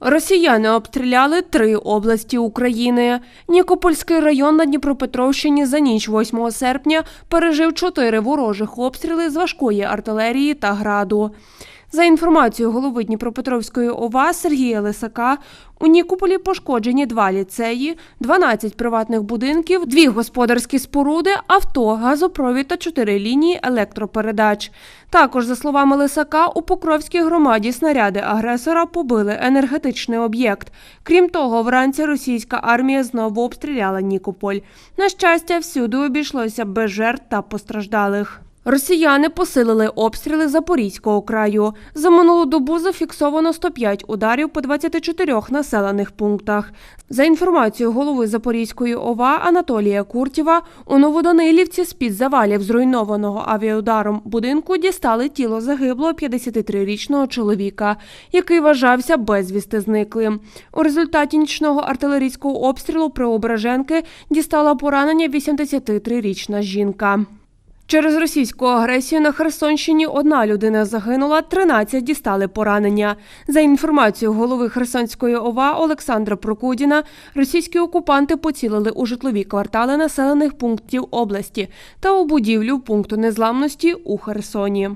Росіяни обстріляли три області України. Нікопольський район на Дніпропетровщині за ніч 8 серпня пережив чотири ворожих обстріли з важкої артилерії та граду. За інформацією голови Дніпропетровської ОВА Сергія Лисака, у Нікополі пошкоджені два ліцеї, 12 приватних будинків, дві господарські споруди, авто, газопровід та чотири лінії електропередач. Також, за словами Лисака, у Покровській громаді снаряди агресора побили енергетичний об'єкт. Крім того, вранці російська армія знову обстріляла Нікополь. На щастя, всюди обійшлося без жертв та постраждалих. Росіяни посилили обстріли Запорізького краю. За минулу добу зафіксовано 105 ударів по 24 населених пунктах. За інформацією голови Запорізької ОВА Анатолія Куртєва, у Новоданилівці з-під завалів зруйнованого авіаударом будинку дістали тіло загиблого 53-річного чоловіка, який вважався безвісти зниклим. У результаті нічного артилерійського обстрілу Преображенки дістала поранення 83-річна жінка. Через російську агресію на Херсонщині одна людина загинула, 13 дістали поранення. За інформацією голови Херсонської ОВА Олександра Прокудіна, російські окупанти поцілили у житлові квартали населених пунктів області та у будівлю пункту незламності у Херсоні.